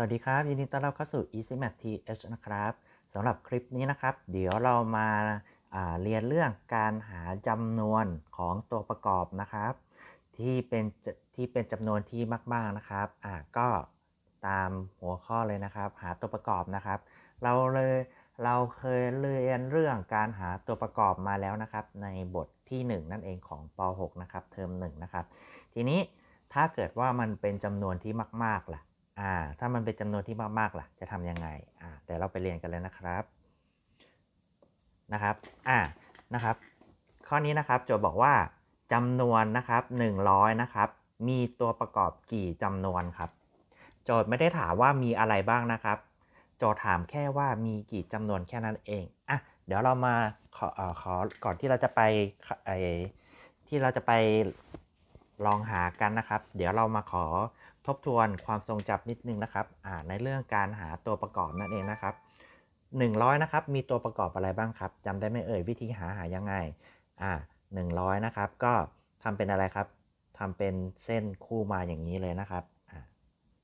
สวัสดีครับ ยินดีต้อนรับเข้าสู่ Easy Math TH นะครับสำหรับคลิปนี้นะครับ เดี๋ยวเรามาาเรียนเรื่องการหาจำนวนของตัวประกอบนะครับ ที่เป็นที่เป็นจำนวนที่มากๆนะครับอ่าก็ตามหัวข้อเลยนะครับ หาตัวประกอบนะครับ เราเลยเราเคยเรียนเรื่องการหาตัวประกอบมาแล้วนะครับ ในบทที่ 1 นั่นเองของป .6 นะครับเทอม1นะครับทีนี้ถ้าเกิดว่ามันเป็นจำนวนที่มากๆล่ะ อ่า ถ้ามันเป็นจำนวนที่มากๆล่ะ จะทำยังไง อ่าเดี๋ยวเราไปเรียนกันเลยนะครับ นะครับ อ่า นะครับ ข้อนี้นะครับโจทย์บอกว่าจำนวนนะครับ 100 นะครับ มีตัวประกอบกี่จำนวนครับ โจทย์ไม่ได้ถามว่ามีอะไรบ้างนะครับ โจทย์ถามแค่ว่ามีกี่จำนวนแค่นั้นเอง อะ เดี๋ยวเรามาขอเอ่อขอก่อนที่เราจะไปไอที่เราจะไปลองหากันนะครับ เดี๋ยวเรามาขอ ทบทวนความทรงจำนิดนึงนะครับในเรื่องการหาตัวประกอบนั่นเองนะครับ 100 นะครับ มีตัวประกอบอะไรบ้างครับจำได้ไหมเอ่ยวิธีหาหายังไงอ่า100 นะครับ ก็ทำเป็นอะไรครับทำเป็นเส้นคู่มาอย่างนี้เลยนะครับอ่า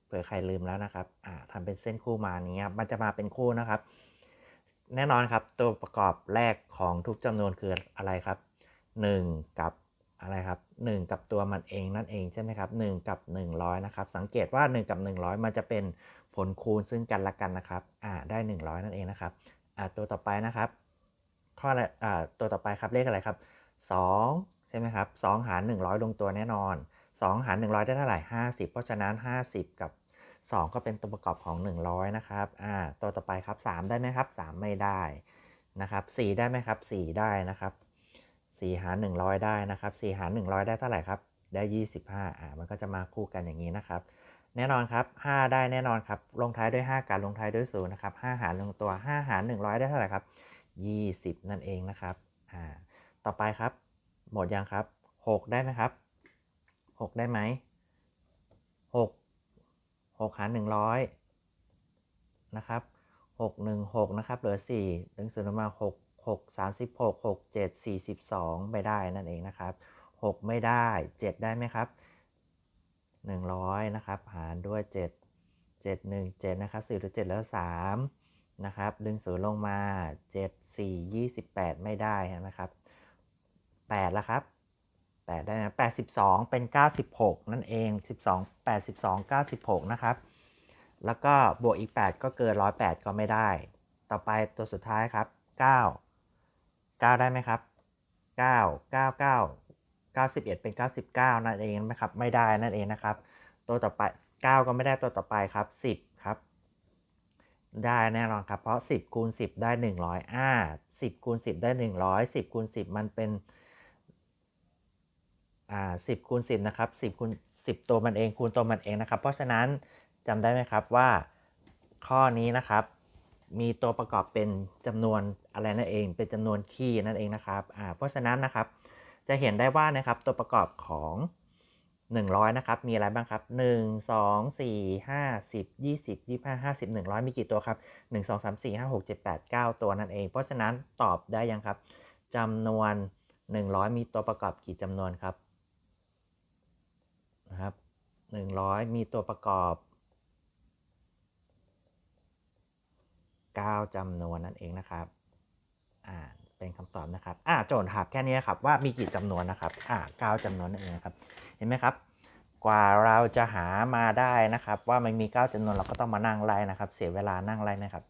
เผื่อใครลืมแล้วนะครับอ่าทำเป็นเส้นคู่มานี้มันจะมาเป็นคู่นะครับ แน่นอนครับตัวประกอบแรกของทุกจำนวนคืออะไรครับ 1 กับ อะไรครับ 1 กับตัวมันเองนั่นเองใช่ไหมครับ1กับ 100 นะครับ สังเกตว่า 1 กับ 100 มันจะเป็นผลคูณซึ่งกันและกันนะครับอ่าได้ 100 นั่นเองนะครับอ่าตัวต่อไปนะครับ ข้ออะไรอ่าตัวต่อไปครับเลขอะไรครับ 2 ใช่ไหมครับ2หาร 100 ลงตัวแน่นอน 2 หาร 100 ได้เท่าไหร่ 50 เพราะฉะนั้น 50 กับ 2 ก็เป็นตัวประกอบของ 100 นะครับอ่าตัวต่อไปครับ 3 ได้ไหมครับ 3 ไม่ได้นะครับ4ได้ไหมครับ 4 ได้นะครับ 4 หาร 100 ได้นะครับ 4 หาร 100 ได้เท่าไหร่ครับ ได้ 25อ่ามันก็จะมาคู่กันอย่างนี้นะครับ แน่นอนครับ 5 ได้แน่นอนครับ ลงท้ายด้วย 5 การลงท้ายด้วย0นะครับ 5 หารลงตัว 5 หาร 100 ได้เท่าไหร่ครับ 20 นั่นเองนะครับอ่าต่อไปครับ หมดยังครับ 6 ได้ไหมครับ 6 ได้ไหม 6 6 หาร 100 นะครับ 6 1 6 นะครับ เหลือ4ดึงศูนย์มา6 6 36 6 7 42 ไม่ได้นั่นเองนะครับ 6 ไม่ได้ 7 ได้ไหมครับ 100 นะครับ หารด้วย 7 7 1 7 นะครับ4หรือ7แล้ว 3 นะครับ ดึงศูนย์ลงมา 7 4 28 ไม่ได้นะครับ 8 แล้วครับ 8 ได้นะ82 เป็น 96 นั่นเอง 12 82 96 นะครับแล้วก็บวกอีก 8 ก็เกิน 108 ก็ไม่ได้ ต่อไปตัวสุดท้ายครับ 9 9 ได้ไหมครับ 9 9 9 91 เป็น 99 นั่นเองนะครับ ไม่ได้นั่นเองนะครับ ตัวต่อไป 9 ก็ไม่ได้ตัวต่อไปครับ 10 ครับ ได้แน่นอนครับ เพราะ 10คูณ10 ได้ 100อ่า10คูณ10 ได้ 100 10คูณ10 มันเป็นอ่า10คูณ10นะครับ10คูณ10 ตัวมันเองคูณตัวมันเองนะครับ เพราะฉะนั้นจำได้ไหมครับว่าข้อนี้นะครับ มีตัวประกอบเป็นจำนวนอะไรนั่นเอง เป็นจำนวนคี่นั่นเองนะครับอ่าเพราะฉะนั้นนะครับ จะเห็นได้ว่านะครับตัวประกอบของ 100 นะครับ มีอะไรบ้างครับ 1 2 4 5 10 20 25 50 100 มีกี่ตัวครับ 1 2 3 4 5 6 7 8 9 ตัวนั่นเอง เพราะฉะนั้นตอบได้ยังครับจำนวน 100 มีตัวประกอบกี่จำนวนครับนะครับ100 มีตัวประกอบ 9จำนวนนั่นเองนะครับอ่าเป็นคำตอบนะครับอ่าโจทย์ถามแค่นี้ครับว่ามีกี่จำนวนนะครับอ่า9จำนวนนั่นเองครับเห็นไหมครับ กว่าเราจะหามาได้นะครับ ว่ามันมี 9จำนวนเราก็ต้องมานั่งไล่นะครับ เสียเวลานั่งไล่นะครับ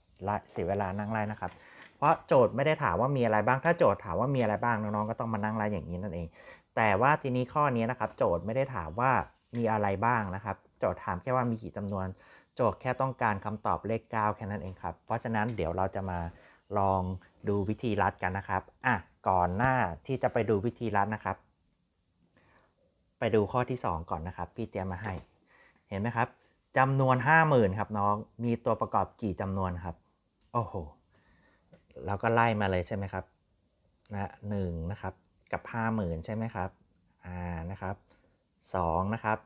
เสียเวลานั่งไล่นะครับเพราะโจทย์ไม่ได้ถามว่ามีอะไรบ้าง ถ้าโจทย์ถามว่ามีอะไรบ้างน้องๆก็ต้องมานั่งไล่อย่างนี้นั่นเอง แต่ว่าทีนี้ข้อนี้นะครับ โจทย์ไม่ได้ถามว่ามีอะไรบ้างนะครับ โจทย์ถามแค่ว่ามีกี่จำนวน โจทย์แค่ต้องการคำตอบเลข 9 แค่นั้นเองครับ เพราะฉะนั้นเดี๋ยวเราจะมาลองดูวิธีรัดกันนะครับ อะ ก่อนหน้าที่จะไปดูวิธีรัดนะครับ ไปดูข้อที่ 2 ก่อนนะครับ พี่เตรียมมาให้ เห็นไหมครับจำนวน 50,000ครับน้อง มีตัวประกอบกี่จำนวนครับ โอ้โห เราก็ไล่มาเลยใช่ไหมครับนะหนึ่งนะครับ กับ 50,000 ใช่ไหมครับ อ่า นะครับ2นะครับ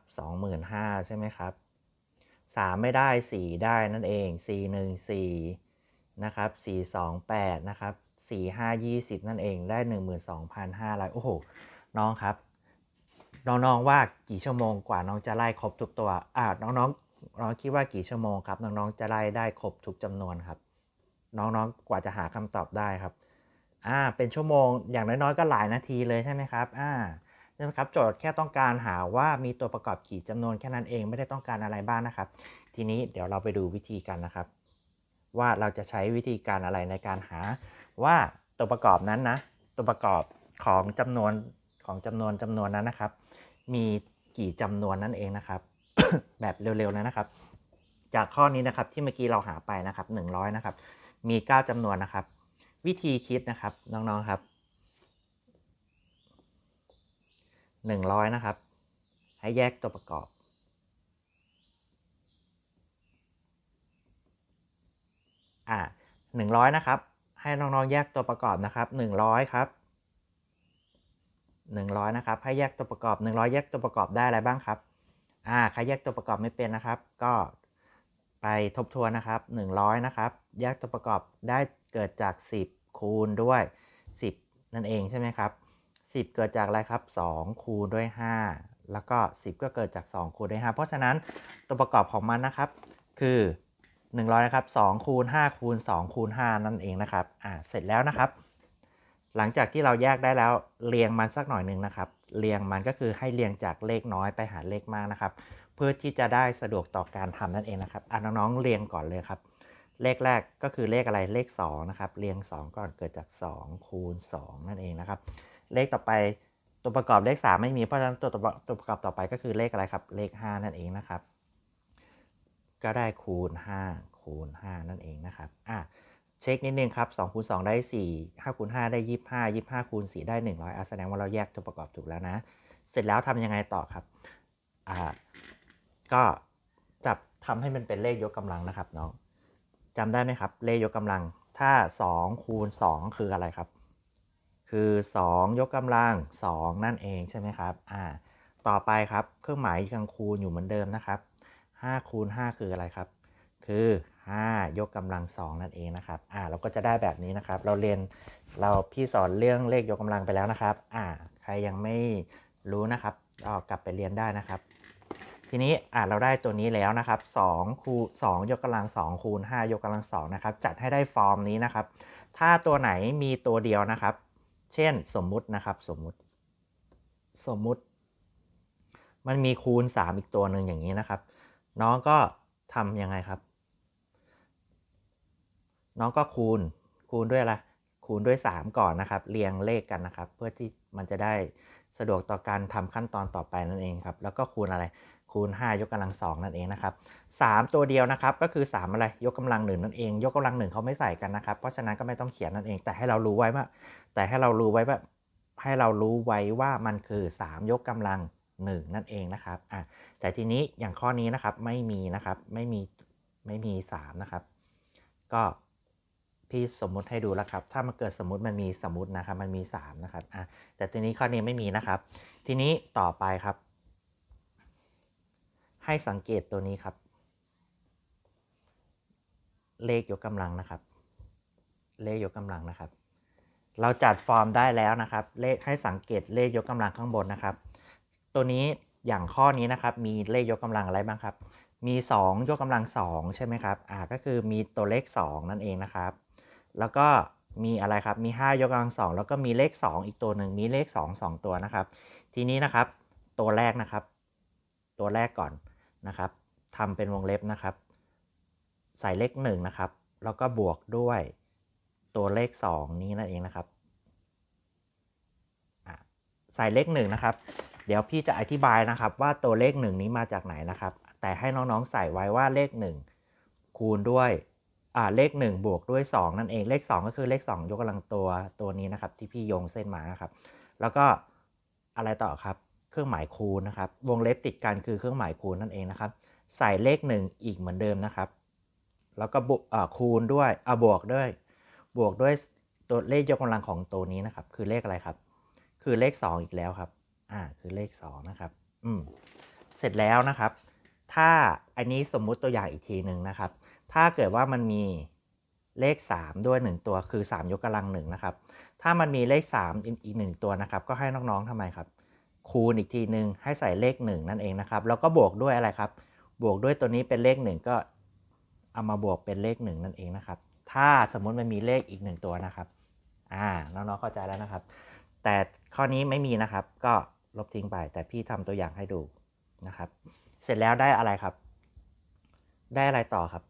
25,000 ใช่ไหมครับ 3 ไม่ได้ 4 ได้นั่นเอง 4 1 4 นะครับ 4 2 8 นะครับ 4 5 20 นั่นเองได้ 12,500 โอ้โห น้องครับ น้องๆว่ากี่ชั่วโมงกว่าน้องจะไล่ครบทุกตัวอ่าน้องๆน้องคิดว่ากี่ชั่วโมงครับ น้องๆจะไล่ได้ครบทุกจำนวนครับ น้องๆกว่าจะหาคำตอบได้ครับอ่าเป็นชั่วโมงอย่างน้อยๆก็หลายนาทีเลยใช่ไหมครับอ่า ใช่ไหมครับโจทย์แค่ต้องการหาว่ามีตัวประกอบกี่จำนวนแค่นั้นเองไม่ได้ต้องการอะไรบ้างนะครับ ทีนี้เดี๋ยวเราไปดูวิธีกันนะครับ ว่าเราจะใช้วิธีการอะไรในการหา ว่าตัวประกอบนั้นนะตัวประกอบของจำนวนของจำนวนจำนวนนั้นนะครับ มีกี่จำนวนนั่นเองนะครับ แบบเร็วๆเลยนะครับ จากข้อนี้นะครับที่เมื่อกี้เราหาไปนะครับ 100 นะครับ มี 9จำนวนนะครับ วิธีคิดนะครับน้องๆครับ 100 นะครับ ให้แยกตัวประกอบ อ่า100 นะครับ ให้น้องๆแยกตัวประกอบนะครับ 100 ครับ 100 นะครับ ให้แยกตัวประกอบ 100 แยกตัวประกอบได้อะไรบ้างครับ อ่า ใครแยกตัวประกอบไม่เป็นนะครับ ก็ไปทบทวนนะครับ 100 นะครับ แยกตัวประกอบได้เกิดจาก 10 คูณด้วย 10 นั่นเองใช่ไหมครับ 10 เกิดจากอะไรครับ 2 คูณด้วย 5 แล้วก็ 10 ก็เกิดจาก 2 คูณด้วย 5 เพราะฉะนั้นตัวประกอบของมันนะครับ คือ 100 นะครับ2คูณ5คูณ2คูณ5นั่นเองนะครับอ่าเสร็จแล้วนะครับ หลังจากที่เราแยกได้แล้วเรียงมันสักหน่อยหนึ่งนะครับ เรียงมันก็คือให้เรียงจากเลขน้อยไปหาเลขมากนะครับ เพื่อที่จะได้สะดวกต่อการทำนั่นเองนะครับอะน้องๆเรียงก่อนเลยครับเลขแรกก็คือเลขอะไรเลข2นะครับเรียง 2 ก่อนเกิดจาก 2 คูณ 2 นั่นเองนะครับ เลขต่อไปตัวประกอบเลข 3 ไม่มีเพราะฉะนั้นตัวตัวตวประกอบต่อไปก็คือเลขอะไรครับ เลข 5 นั่นเองนะครับ ก็ได้คูณ 5 คูณ 5 นั่นเองนะครับอะเช็คนิดนึงครับ2คูณ2ได้ 4 5คูณ5ได้ 25 25คูณ4ได้ 100อะแสดงว่าเราแยกตัวประกอบถูกแล้วนะ เสร็จแล้วทำยังไงต่อครับอ่าก็จับทำให้มันเป็นเลขยกกำลังนะครับน้องจำได้ไหมครับ เลขยกกำลังถ้า 2 คูณ 2 คืออะไรครับ คือ 2 ยกกำลัง 2 นั่นเองใช่ไหมครับอ่าต่อไปครับเครื่องหมายยังคูณอยู่เหมือนเดิมนะครับ5คูณ5คืออะไรครับ คือ 5 ยกกำลัง 2 นั่นเองนะครับอ่าเราก็จะได้แบบนี้นะครับ เราเรียนเราพี่สอนเรื่องเลขยกกำลังไปแล้วนะครับอ่าใครยังไม่รู้นะครับก็กลับไปเรียนได้นะครับทีนี้อ่าเราได้ตัวนี้แล้วนะครับ2คูณ2ยกกำลัง 2 คูณ 5 ยกกำลัง2นะครับ จัดให้ได้ฟอร์มนี้นะครับ ถ้าตัวไหนมีตัวเดียวนะครับ เช่นสมมุตินะครับสมมุติ สมมุติ มันมีคูณ 3 อีกตัวหนึ่งอย่างนี้นะครับ น้องก็ทำยังไงครับ น้องก็คูณคูณด้วยอะไรคูณด้วย 3 ก่อนนะครับ เรียงเลขกันนะครับ เพื่อที่มันจะได้สะดวกต่อการทำขั้นตอนต่อไปนั่นเองครับ แล้วก็คูณอะไร คูณ 5 ยกกำลัง 2 นั่นเองนะครับ3ตัวเดียวนะครับก็คือ 3 อะไรยกกำลัง1นั่นเอง ยกกำลัง1เขาไม่ใส่กันนะครับ เพราะฉะนั้นก็ไม่ต้องเขียนนั่นเอง แต่ให้เรารู้ไว้ว่า แต่ให้เรารู้ไว้ว่าให้เรารู้ไว้ว่ามันคือ 3 ยกกำลัง 1 นั่นเองนะครับอะแต่ทีนี้อย่างข้อนี้นะครับไม่มีนะครับไม่มีไม่มี 3 นะครับ ก็พี่สมมุติให้ดูแล้วครับ ถ้ามันเกิดสมมติมันมีสมมตินะครับ มันมี 3 นะครับอะแต่ทีนี้ข้อนี้ไม่มีนะครับ ทีนี้ต่อไปครับ ให้สังเกตตัวนี้ครับ เลขยกกำลังนะครับ เลขยกกำลังนะครับ เราจัดฟอร์มได้แล้วนะครับ เลขให้สังเกตเลขยกกำลังข้างบนนะครับ ตัวนี้อย่างข้อนี้นะครับ มีเลขยกกำลังอะไรบ้างครับ มี 2 ยกกำลัง 2 ใช่ไหมครับอ่าก็คือมีตัวเลข 2 นั่นเองนะครับ แล้วก็มีอะไรครับ มี 5 ยกกำลัง 2 แล้วก็มีเลข 2 อีกตัวหนึ่ง มีเลข 2 2 ตัวนะครับ ทีนี้นะครับ ตัวแรกนะครับ ตัวแรกก่อน นะครับทำเป็นวงเล็บนะครับ ใส่เลข1นะครับ แล้วก็บวกด้วยตัวเลข 2 นี้นั่นเองนะครับใส่เลข1นะครับ เดี๋ยวพี่จะอธิบายนะครับ ว่าตัวเลข 1 นี้มาจากไหนนะครับ แต่ให้น้องๆใส่ไว้ว่าเลข 1 คูณด้วยเลข 1 บวกด้วย 2 นั่นเองเลข 2 ก็คือเลข 2 ยกกำลังตัวตัวนี้นะครับ ที่พี่โยงเส้นมานะครับ แล้วก็อะไรต่อครับ เครื่องหมายคูณนะครับ วงเล็บติดกันคือเครื่องหมายคูณนั่นเองนะครับ ใส่เลข 1 อีกเหมือนเดิมนะครับ แล้วก็บวกคูณด้วยอ่าบวกด้วย บวกด้วยตัวเลขยกกำลังของตัวนี้นะครับ คือเลขอะไรครับ คือเลข 2 อีกแล้วครับ อ่า คือเลข 2 นะครับ อืม เสร็จแล้วนะครับ ถ้าอันนี้สมมุติตัวอย่างอีกทีหนึ่งนะครับ ถ้าเกิดว่ามันมีเลข 3 ด้วย 1 ตัว คือ 3 ยกกำลัง1นะครับ ถ้ามันมีเลข 3 อีก 1 ตัวนะครับ ก็ให้น้องๆทำไมครับ คูณอีกทีหนึ่งให้ใส่เลข 1 นั่นเองนะครับ แล้วก็บวกด้วยอะไรครับ บวกด้วยตัวนี้เป็นเลขหนึ่งก็เอามาบวกเป็นเลขหนึ่งนั่นเองนะครับ ถ้าสมมุติมันมีเลขอีกหนึ่งตัวนะครับอ่าน้องๆเข้าใจแล้วนะครับ แต่ข้อนี้ไม่มีนะครับ ก็ลบทิ้งไป แต่พี่ทำตัวอย่างให้ดูนะครับ เสร็จแล้วได้อะไรครับ ได้อะไรต่อครับ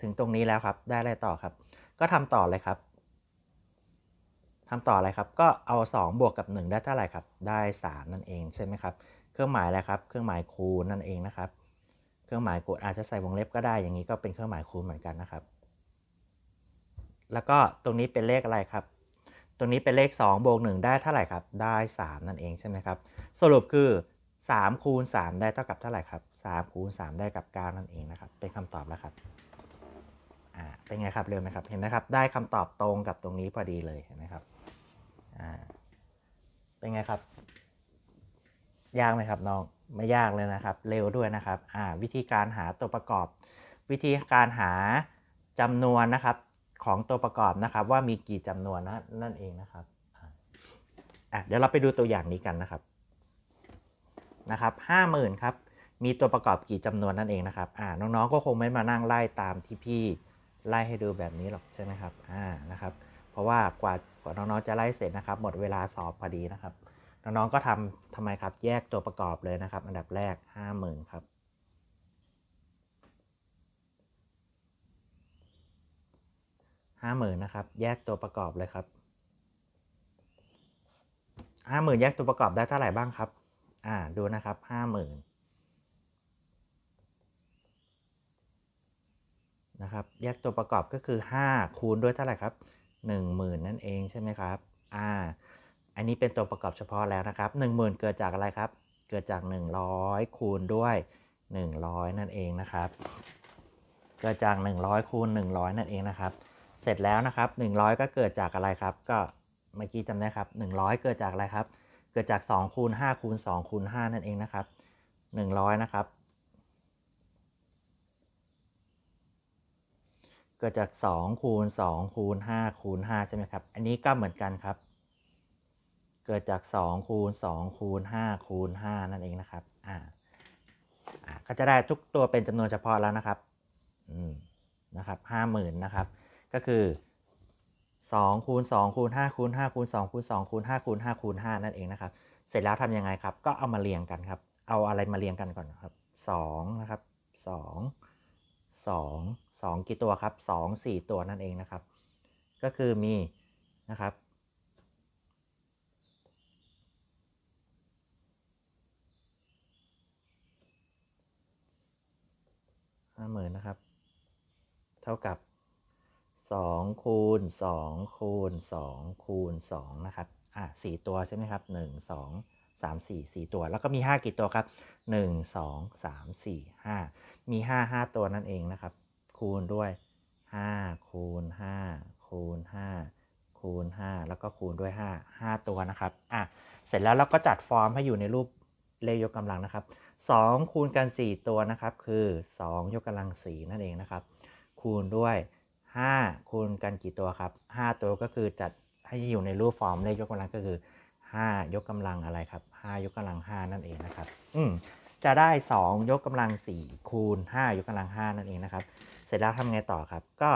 ถึงตรงนี้แล้วครับ ได้อะไรต่อครับ ก็ทำต่อเลยครับ ทำต่ออะไรครับ ก็เอา 2 บวกกับ 1 ได้เท่าไหร่ครับ ได้ 3 นั่นเองใช่ไหมครับ เครื่องหมายอะไรครับ เครื่องหมายคูณนั่นเองนะครับ เครื่องหมายคูณอาจจะใส่วงเล็บก็ได้ อย่างนี้ก็เป็นเครื่องหมายคูณเหมือนกันนะครับ แล้วก็ตรงนี้เป็นเลขอะไรครับ ตรงนี้เป็นเลข2บวก1ได้เท่าไหร่ครับ ได้ 3 นั่นเองใช่ไหมครับ สรุปคือ3คูณ3ได้เท่ากับเท่าไหร่ครับ3คูณ3ได้กับ9นั่นเองนะครับ เป็นคำตอบแล้วครับอ่าเป็นไงครับเร็วไหมครับ เห็นไหมครับ ได้คำตอบตรงกับตรงนี้พอดีเลยเห็นไหมครับ อ่า เป็นไงครับ ยากไหมครับน้อง ไม่ยากเลยนะครับ เร็วด้วยนะครับ อ่า วิธีการหาตัวประกอบ วิธีการหาจำนวนนะครับ ของตัวประกอบนะครับ ว่ามีกี่จำนวนนะนั่นเองนะครับอะเดี๋ยวเราไปดูตัวอย่างนี้กันนะครับนะครับห้าหมื่นครับ มีตัวประกอบกี่จำนวนนั่นเองนะครับ อ่า น้องๆ ก็คงไม่มานั่งไล่ตามที่พี่ไล่ให้ดูแบบนี้หรอกใช่ไหมครับ อ่า นะครับ ราะว่ากว่ากว่าน้องๆจะไล่เสร็จนะครับ หมดเวลาสอบพอดีนะครับ น้องๆก็ทำทำไมครับแยกตัวประกอบเลยนะครับ อันดับแรกห้าหมื่นครับห้าหมื่นนะครับ แยกตัวประกอบเลยครับห้าหมื่นแยกตัวประกอบได้เท่าไหร่บ้างครับ อ่าดูนะครับห้าหมื่นนะครับ แยกตัวประกอบก็คือ 5 คูณด้วยเท่าไหร่ครับ 10,000 นั่นเองใช่ไหมครับ อ่า อันนี้เป็นตัวประกอบเฉพาะแล้วนะครับ 10,000 เกิดจากอะไรครับ เกิดจาก 100 คูณด้วย 100 นั่นเองนะครับ เกิดจาก 100 คูณ 100 นั่นเองนะครับ เสร็จแล้วนะครับ 100 ก็เกิดจากอะไรครับ ก็เมื่อกี้จำได้ครับ 100 เกิดจากอะไรครับ เกิดจาก2คูณ5คูณ2คูณ5นั่นเองนะครับ 100 นะครับ เกิดจาก 2 คูณ 2 คูณ 5 คูณ 5 ใช่ไหมครับ อันนี้ก็เหมือนกันครับ เกิดจาก 2 คูณ 2 คูณ 5 คูณ 5 นั่นเองนะครับ อ่าก็จะได้ทุกตัวเป็นจำนวนเฉพาะแล้วนะครับ อืม นะครับ50,000นะครับ ก็คือ2คูณ2คูณ5คูณ5คูณ2คูณ2คูณ5คูณ5คูณ5นั่นเองนะครับ เสร็จแล้วทำยังไงครับ ก็เอามาเรียงกันครับ เอาอะไรมาเรียงกันก่อนครับ2นะครับ2 2 2 กี่ตัวครับ 2 4 ตัวนั่นเองนะครับ ก็คือมีนะครับ ห้าหมื่นนะครับ เท่ากับ2คูณ2คูณ2คูณ2นะครับ อะ4ตัวใช่ไหมครับ 1 2 3 4 4 ตัว แล้วก็มี 5 กี่ตัวครับ 1 2 3 4 5 มี 5 5 ตัวนั่นเองนะครับ คูณด้วย 5 คูณ 5 คูณ 5 คูณ 5 แล้วก็คูณด้วย 5 5 ตัวนะครับอะเสร็จแล้วเราก็จัดฟอร์มให้อยู่ในรูปเลขยกกำลังนะครับ 2 คูณกัน 4 ตัวนะครับ คือ 2 ยกกำลัง 4 นั่นเองนะครับ คูณด้วย 5 คูณกันกี่ตัวครับ 5 ตัวก็คือจัดให้อยู่ในรูปฟอร์มเลขยกกำลังก็คือ 5 ยกกำลังอะไรครับ 5 ยกกำลัง 5 นั่นเองนะครับ อืมจะได้ 2 ยกกำลัง 4 คูณ 5 ยกกำลัง 5 นั่นเองนะครับ เสร็จแล้วทำไงต่อครับ ก็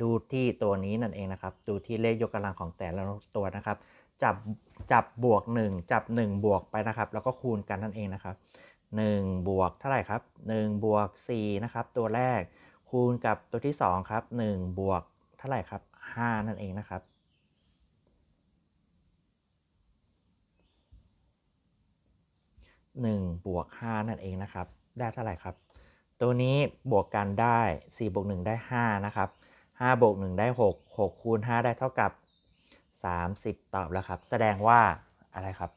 ดูที่ตัวนี้นั่นเองนะครับ ดูที่เลขยกกำลังของแต่ละตัวนะครับ จับจับบวก 1 จับ 1 บวกไปนะครับ แล้วก็คูณกันนั่นเองนะครับ1บวกเท่าไหร่ครับ1บวก4นะครับ ตัวแรกคูณกับตัวที่2ครับ1บวกเท่าไหร่ครับ5นั่นเองนะครับ1บวก5นั่นเองนะครับ ได้เท่าไหร่ครับ ตัวนี้บวกกันได้4บวก1ได้ 5 นะครับ5บวก1ได้ 6 6 คูณ 5 ได้เท่ากับ 30 ตอบแล้วครับ แสดงว่าอะไรครับ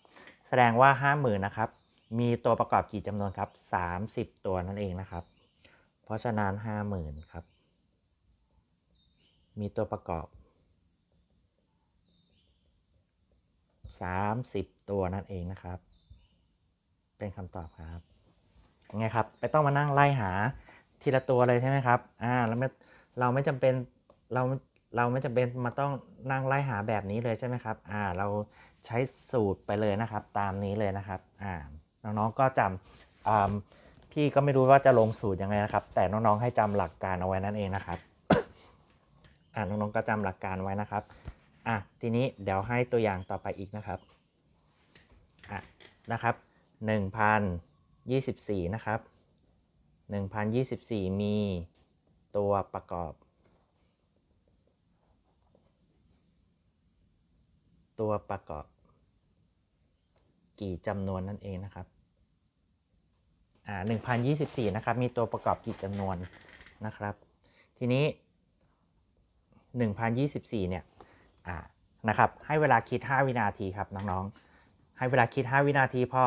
แสดงว่า 50,000นะครับ มีตัวประกอบกี่จำนวนครับ 30 ตัวนั่นเองนะครับ เพราะฉะนั้น 50,000 ครับ มีตัวประกอบ 30 ตัวนั่นเองนะครับ เป็นคำตอบครับ ไงครับไม่ต้องมานั่งไล่หาทีละตัวเลยใช่ไหมครับอ่าแล้วไม่เราไม่จำเป็นเราเราไม่จำเป็นมาต้องนั่งไล่หาแบบนี้เลยใช่ไหมครับอ่าเราใช้สูตรไปเลยนะครับ ตามนี้เลยนะครับอ่าน้องๆก็จำอ่าพี่ก็ไม่รู้ว่าจะลงสูตรยังไงนะครับ แต่น้องๆให้จำหลักการเอาไว้นั่นเองนะครับอ่าน้องๆก็จำหลักการไว้นะครับอะทีนี้เดี๋ยวให้ตัวอย่างต่อไปอีกนะครับอะนะครับ1024นะครับ 1024 มีตัวประกอบ ตัวประกอบ กี่จำนวนนั่นเองนะครับ อ่า1024 นะครับ มีตัวประกอบกี่จำนวนนะครับ ทีนี้ 1024 เนี่ย อ่านะครับ ให้เวลาคิด 5 วินาทีครับน้องๆ ให้เวลาคิด 5 วินาทีพอ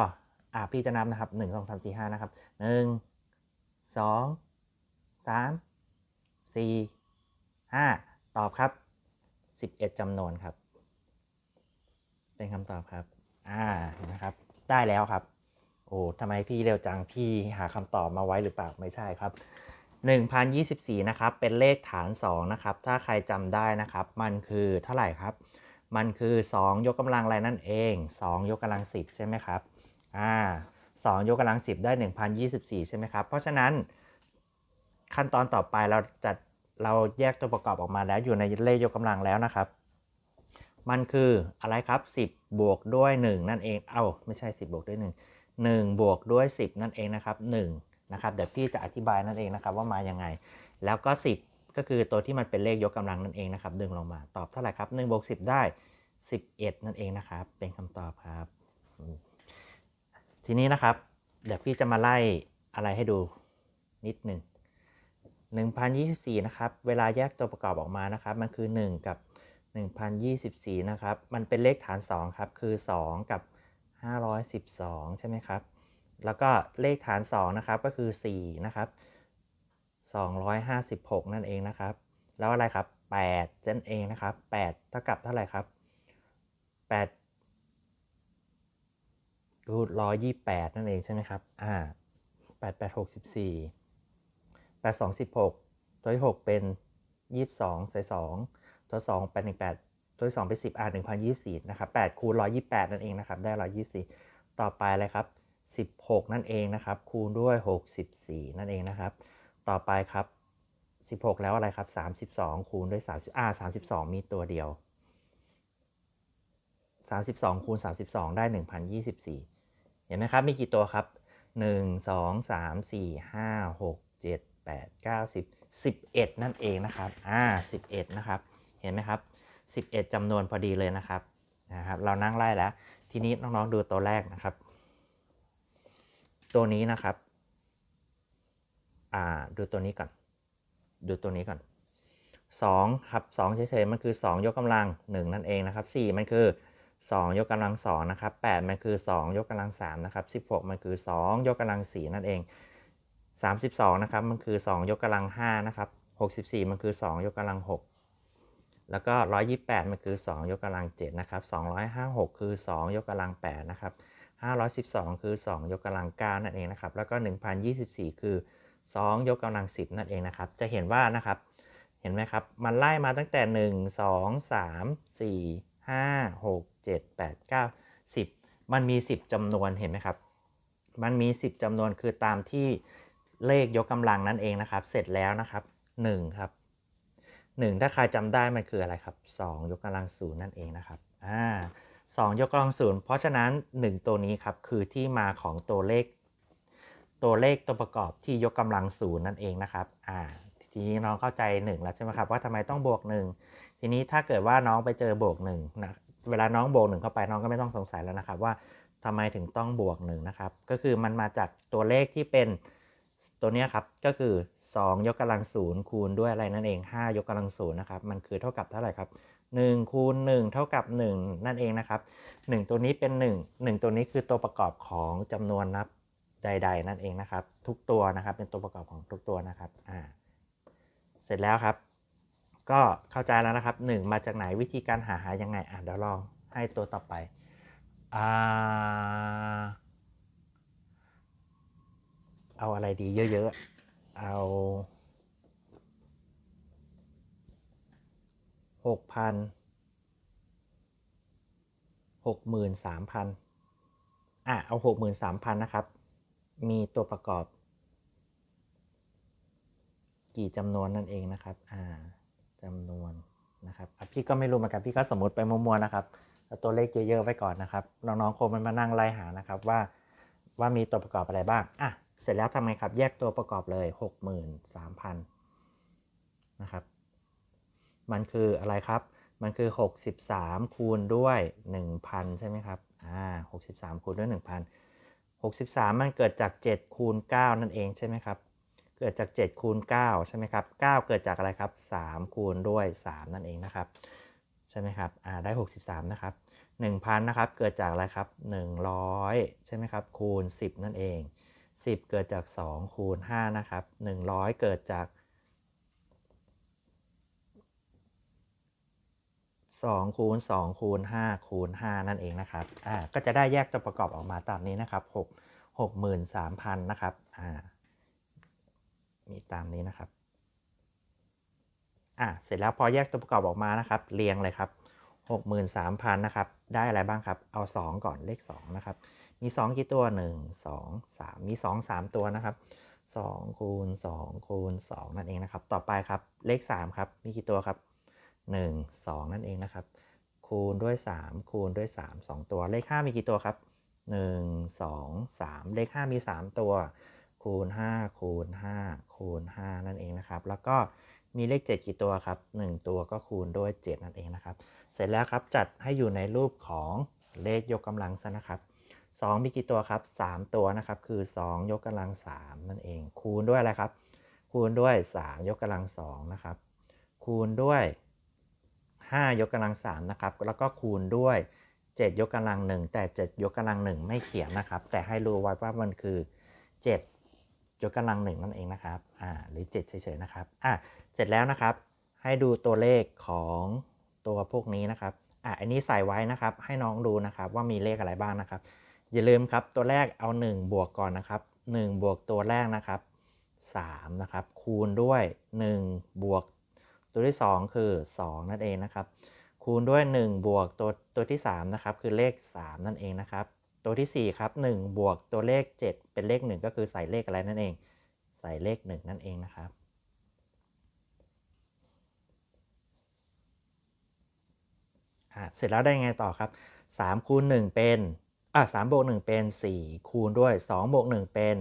อ่าพี่จะนับนะครับ1 2 3 4 5นะครับ1 2 3 4 5ตอบครับ11จำนวนครับ เป็นคำตอบครับ อ่าเห็นะครับ ได้แล้วครับ โอ้ทำไมพี่เร็วจัง พี่หาคำตอบมาไว้หรือเปล่า ไม่ใช่ครับ1024 นะครับ เป็นเลขฐาน 2 นะครับ ถ้าใครจำได้นะครับ มันคือเท่าไหร่ครับ มันคือ 2 ยกกำลังอะไรนั่นเอง 2 ยกกำลัง 10 ใช่ไหมครับ อ่า2ยกกำลัง10ได้ 1024 ใช่ไหมครับ เพราะฉะนั้นขั้นตอนต่อไปเราจะเราแยกตัวประกอบออกมาแล้วอยู่ในเลขยกกำลังแล้วนะครับ มันคืออะไรครับ 10 บวกด้วย 1 นั่นเอง เอ้าไม่ใช่ 10 บวกด้วย 1 1 บวกด้วย 10 นั่นเองนะครับ1นะครับเดี๋ยวพี่จะอธิบายนั่นเองนะครับว่ามายังไง แล้วก็ 10 ก็คือตัวที่มันเป็นเลขยกกำลังนั่นเองนะครับ ดึงลงมาตอบเท่าไหร่ครับ1บวก10 ได้ 11 นั่นเองนะครับ เป็นคำตอบครับ ทีนี้นะครับ เดี๋ยวพี่จะมาไล่อะไรให้ดูนิดหนึ่ง1024 นะครับ เวลาแยกตัวประกอบออกมานะครับ มันคือ 1 กับ 1024 นะครับ มันเป็นเลขฐาน 2 ครับ คือ 2 กับ 512 ใช่ไหมครับ แล้วก็เลขฐาน 2 นะครับ ก็คือ 4 นะครับ 256 นั่นเองนะครับ แล้วอะไรครับ8นั่นเองนะครับ 8 เท่ากับเท่าไหร่ครับ8 รูท128นั่นเองใช่ไหมครับ อ่า88 64 82 16ตัวที่6เป็น22ใส่2ตัว2 8 18ตัวที่2เป็น10อ่า1024นะครับ8คูณ128นั่นเองนะครับ ได้124ต่อไปอะไรครับ16นั่นเองนะครับ คูณด้วย64นั่นเองนะครับ ต่อไปครับ16แล้วอะไรครับ32คูณด้วย30อ่า32มีตัวเดียว32คูณ32ได้1024 เห็นไหมครับ มีกี่ตัวครับ 1 2 3 4 5 6 7 8 9 10 11 นั่นเองนะครับ อ่า 11 นะครับ เห็นไหมครับ 11จำนวนพอดีเลยนะครับ นะครับ เรานั่งไล่แล้ว ทีนี้น้องๆดูตัวแรกนะครับ ตัวนี้นะครับ อ่า ดูตัวนี้ก่อน ดูตัวนี้ก่อน2ครับ2เฉยๆมันคือ 2 ยกกำลัง 1 นั่นเองนะครับ 4 มันคือ 2 ยกกำลัง2นะครับ8มันคือ 2 ยกกำลัง3นะครับ16 มันคือ 2 ยกกำลัง4นั่นเอง 32นะครับมันคือ 2 ยกกำลัง5นะครับ64 มันคือ 2 ยกกำลัง 6 แล้วก็ 128 มันคือ 2 ยกกำลัง7นะครับ256 คือ 2 ยกกำลัง8นะครับ512 คือ 2 ยกกำลัง9นั่นเองนะครับแล้วก็ 1024 คือ 2 ยกกำลัง 10 นั่นเองนะครับจะเห็นว่านะครับเห็นไหมครับมันไล่มาตั้งแต่ 1 2 3 4 5 6 7 8 9 10 มันมี 10จำนวนเห็นไหมครับ มันมี 10จำนวนคือตามที่เลขยกกำลังนั่นเองนะครับ เสร็จแล้วนะครับ 1 ครับ 1 ถ้าใครจำได้มันคืออะไรครับ 2 ยกกำลังศูนย์นั่นเองนะครับอ่า2ยกกำลังศูนย์เพราะฉะนั้น 1 ตัวนี้ครับคือที่มาของตัวเลข ตัวเลขตัวประกอบที่ยกกำลังศูนย์นั่นเองนะครับอ่า ทีนี้น้องเข้าใจ1แล้วใช่ไหมครับว่าทำไมต้องบวก 1 ทีนี้ถ้าเกิดว่าน้องไปเจอบวก1นะเวลาน้องบวก1เข้าไปน้องก็ไม่ต้องสงสัยแล้วนะครับว่าทำไมถึงต้องบวก1นะครับก็คือมันมาจากตัวเลขที่เป็นตัวนี้ครับก็คือ 2 ยกกำลังศูนย์คูณด้วยอะไรนั่นเอง 5 ยกกำลังศูนย์นะครับมันคือเท่ากับเท่าไหร่ครับ1คูณ1เท่ากับ 1 นั่นเองนะครับ 1 ตัวนี้เป็น 1 1 ตัวนี้คือตัวประกอบของจำนวนนับใด ๆ นั่นเองนะครับ ทุกตัวนะครับเป็นตัวประกอบของทุกตัวนะครับอ่า เสร็จแล้วครับ ก็เข้าใจแล้วนะครับ 1 มาจากไหนวิธีการหาหายังไงอะเดี๋ยวลองให้ตัวต่อไปอ่าเอาอะไรดีเยอะๆ เอาหกพันหกหมื่นสามพันอะ เอาหกหมื่นสามพันนะครับ มีตัวประกอบ กี่จำนวนนั่นเองนะครับอ่าจำนวนนะครับพี่ก็ไม่รู้เหมือนกันพี่ก็สมมติไปมัวๆนะครับเอาตัวเลขเยอะๆไว้ก่อนนะครับน้องๆคงมันมานั่งไล่หานะครับว่าว่ามีตัวประกอบอะไรบ้างอะเสร็จแล้วทำไงครับ แยกตัวประกอบเลย 63,000นะครับ มันคืออะไรครับ มันคือ 63 คูณด้วย 1,000 ใช่ไหมครับอ่า63 คูณด้วย 1,000 63 มันเกิดจาก 7 คูณ 9 นั่นเองใช่ไหมครับ เกิดจาก7คูณ9ใช่ไหมครับ9เกิดจากอะไรครับ 3 คูณด้วย 3 นั่นเองนะครับ ใช่ไหมครับอ่าได้ 63 นะครับ 1,000 นะครับ เกิดจากอะไรครับ 100 ใช่ไหมครับ คูณ 10 นั่นเอง 10 เกิดจาก 2 คูณ 5 นะครับ 100 เกิดจาก 2 คูณ 2 คูณ 5 คูณ 5 นั่นเองนะครับอ่าก็จะได้แยกตัวประกอบออกมาตามนี้นะครับ 6 63,000 นะครับอ่า มีตามนี้นะครับอ่าเสร็จแล้วพอแยกตัวประกอบออกมานะครับ เรียงเลยครับ63,000นะครับ ได้อะไรบ้างครับ เอา 2 ก่อนเลข2นะครับ มี 2 กี่ตัว 1 2 3 มี 2 3 ตัวนะครับ2คูณ2คูณ2นั่นเองนะครับ ต่อไปครับเลข3ครับ มีกี่ตัวครับ 1 2 นั่นเองนะครับ คูณด้วย 3 คูณด้วย 3 2 ตัว เลข 5 มีกี่ตัวครับ 1 2 3 เลข 5 มี 3 ตัว คูณ 5 คูณ 5 คูณ 5 นั่นเองนะครับ แล้วก็มีเลข 7 กี่ตัวครับ 1 ตัวก็คูณด้วย 7 นั่นเองนะครับ เสร็จแล้วครับจัดให้อยู่ในรูปของเลขยกกำลังซะนะครับ2มีกี่ตัวครับ 3 ตัวนะครับคือ 2 ยกกำลัง 3 นั่นเอง คูณด้วยอะไรครับ คูณด้วย 3 ยกกำลัง2นะครับคูณด้วย 5 ยกกำลัง3นะครับแล้วก็คูณด้วย 7 ยกกำลัง 1 แต่ 7 ยกกำลัง 1 ไม่เขียนนะครับ แต่ให้รู้ไว้ว่ามันคือ 7 ยกกำลัง1นั่นเองนะครับอ่าหรือ 7 เฉยๆนะครับอ่าเสร็จแล้วนะครับ ให้ดูตัวเลขของตัวพวกนี้นะครับอะอันนี้ใส่ไว้นะครับ ให้น้องดูนะครับว่ามีเลขอะไรบ้างนะครับ อย่าลืมครับตัวแรกเอา 1 บวกก่อนนะครับ 1 บวกตัวแรกนะครับ3นะครับคูณด้วย 1 บวก ตัวที่ 2 คือ 2 นั่นเองนะครับ คูณด้วย 1 บวกตัวตัวที่3นะครับคือเลข 3 นั่นเองนะครับ ตัวที่ 4 ครับ 1 บวกตัวเลข 7 เป็นเลข 1 ก็คือใส่เลขอะไรนั่นเอง ใส่เลข 1 นั่นเองนะครับ เสร็จแล้วได้ไงต่อครับ3คูณ1เป็นอะ3บวก1เป็น 4 คูณด้วย2บวก1เป็น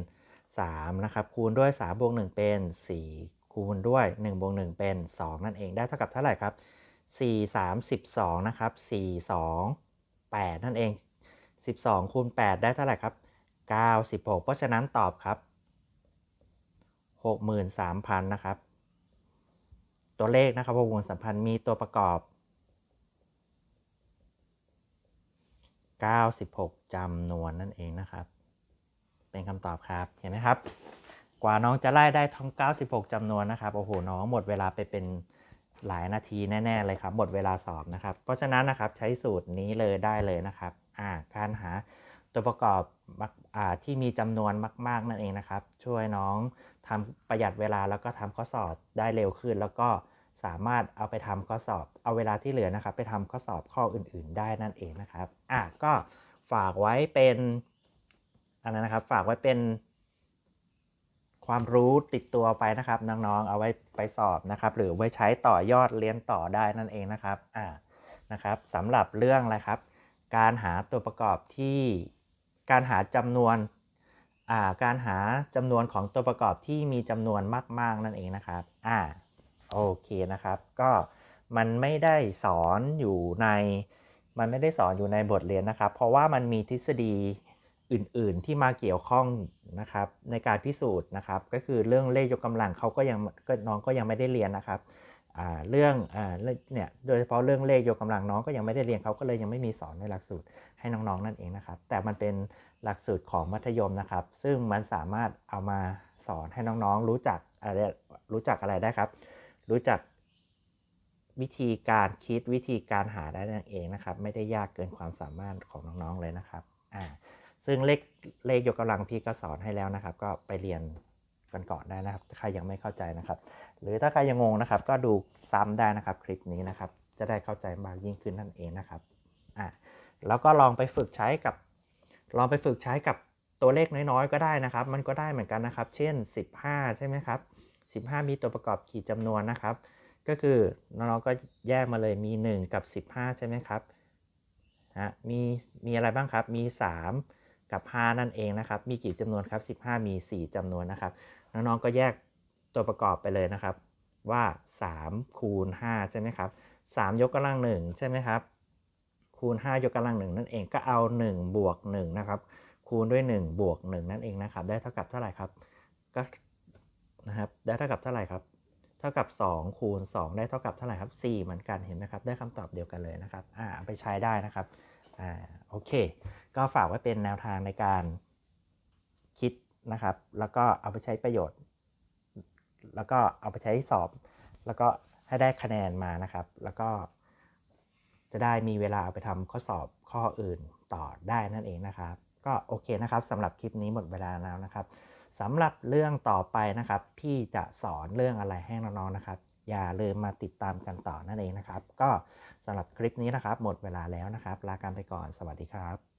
3นะครับ คูณด้วย3บวก1เป็น 4 คูณด้วย1บวก1เป็น 2 นั่นเองได้เท่ากับเท่าไหร่ครับ4 3 12 นะครับ 4 2 8 นั่นเอง 12คูณ8ได้เท่าไหร่ครับ 96 เพราะฉะนั้นตอบครับ 63,000 นะครับ ตัวเลขนะครับ63,000มีตัวประกอบ 96จำนวนนั่นเองนะครับ เป็นคำตอบครับ เห็นไหมครับ กว่าน้องจะไล่ได้ทั้ง 96จำนวนนะครับ โอ้โห น้องหมดเวลาไปเป็นหลายนาทีแน่ ๆ เลยครับ หมดเวลาสอบนะครับ เพราะฉะนั้นนะครับใช้สูตรนี้เลยได้เลยนะครับ การหาตัวประกอบอที่มีจำนวนมาก ๆ นั่นเองนะครับ ช่วยน้องทำประหยัดเวลาแล้วก็ทำข้อสอบได้เร็วขึ้น แล้วก็สามารถเอาไปทำข้อสอบ เอาเวลาที่เหลือนะครับ ไปทำข้อสอบข้ออื่น ๆ ได้นั่นเองนะครับอะก็ฝากไว้เป็นอะไรนะครับฝากไว้เป็นความรู้ติดตัวไปนะครับน้องๆ เอาไว้ไปสอบนะครับ หรือไว้ใช้ต่อยอดเรียนต่อได้นั่นเองนะครับอ่านะครับสำหรับเรื่องอะไรครับ การหาตัวประกอบที่การหาจำนวนาการหาจำนวนของตัวประกอบที่มีจำนวนมาก ๆ นั่นเองนะครับ อ่า โอเคนะครับ ก็มันไม่ได้สอนอยู่ใน มันไม่ได้สอนอยู่ในบทเรียนนะครับ เพราะว่ามันมีทฤษฎีอื่น ๆ ที่มาเกี่ยวข้องนะครับ ในการพิสูจน์นะครับ ก็คือเรื่องเลขยกกำลังเขาก็ยังน้องก็ยังไม่ได้เรียนนะครับ เรื่องอเนี่ยโดยเฉพาะเรื่องเลขยกกำลังน้องก็ยังไม่ได้เรียนเขาก็เลยยังไม่มีสอนในหลักสูตรให้น้องๆนั่นเองนะครับ แต่มันเป็นหลักสูตรของมัธยมนะครับ ซึ่งมันสามารถเอามาสอนให้น้องๆ รู้จักอะไรรู้จักอะไรได้ครับ รู้จักวิธีการคิดวิธีการหาได้นั่นเองนะครับ ไม่ได้ยากเกินความสามารถของน้องๆเลยนะครับอ่าซึ่งเลขเลขยกกำลังพี่ก็สอนให้แล้วนะครับ ก็ไปเรียนกันก่อนได้นะครับ ใครยังไม่เข้าใจนะครับ หรือถ้าใครยังงงนะครับ ก็ดูซ้ำได้นะครับ คลิปนี้นะครับ จะได้เข้าใจมากยิ่งขึ้นนั่นเองนะครับอะแล้วก็ลองไปฝึกใช้กับ ลองไปฝึกใช้กับตัวเลขน้อยๆ ก็ได้นะครับ มันก็ได้เหมือนกันนะครับ เช่น 15 ใช่ไหมครับ 15 มีตัวประกอบขีดจำนวนนะครับ ก็คือน้องๆก็แยกมาเลยมี 1 กับ 15 ใช่ไหมครับฮะมีมีอะไรบ้างครับ มี 3 กับ 5 นั่นเองนะครับ มีกี่จำนวนครับ 15 มี 4จำนวนนะครับ น้องๆก็แยก ตัวประกอบไปเลยนะครับ ว่า 3 คูณ 5 ใช่ไหมครับ 3 ยกกำลัง1ใช่ไหมครับ คูณ 5 ยกกำลัง1นั่นเองก็เอา 1 บวก1นะครับ คูณด้วย 1 บวก 1 นั่นเองนะครับ ได้เท่ากับเท่าไหร่ครับ ก็นะครับ ได้เท่ากับเท่าไหร่ครับ เท่ากับ 2 คูณ 2 ได้เท่ากับเท่าไหร่ครับ 4 เหมือนกันเห็นไหมครับ ได้คำตอบเดียวกันเลยนะครับ อ่าไปใช้ได้นะครับ อ่า โอเค ก็ฝากไว้เป็นแนวทางในการคิดนะครับ แล้วก็เอาไปใช้ประโยชน์ แล้วก็เอาไปใช้สอบ แล้วก็ให้ได้คะแนนมานะครับ แล้วก็ จะได้มีเวลาเอาไปทำข้อสอบข้ออื่นต่อได้นั่นเองนะครับ ก็โอเคนะครับสำหรับคลิปนี้หมดเวลาแล้วนะครับสำหรับเรื่องต่อไปนะครับ พี่จะสอนเรื่องอะไรให้น้องๆนะครับ อย่าลืมมาติดตามกันต่อนั่นเองนะครับ ก็สำหรับคลิปนี้นะครับ หมดเวลาแล้วนะครับ ลากันไปก่อนสวัสดีครับ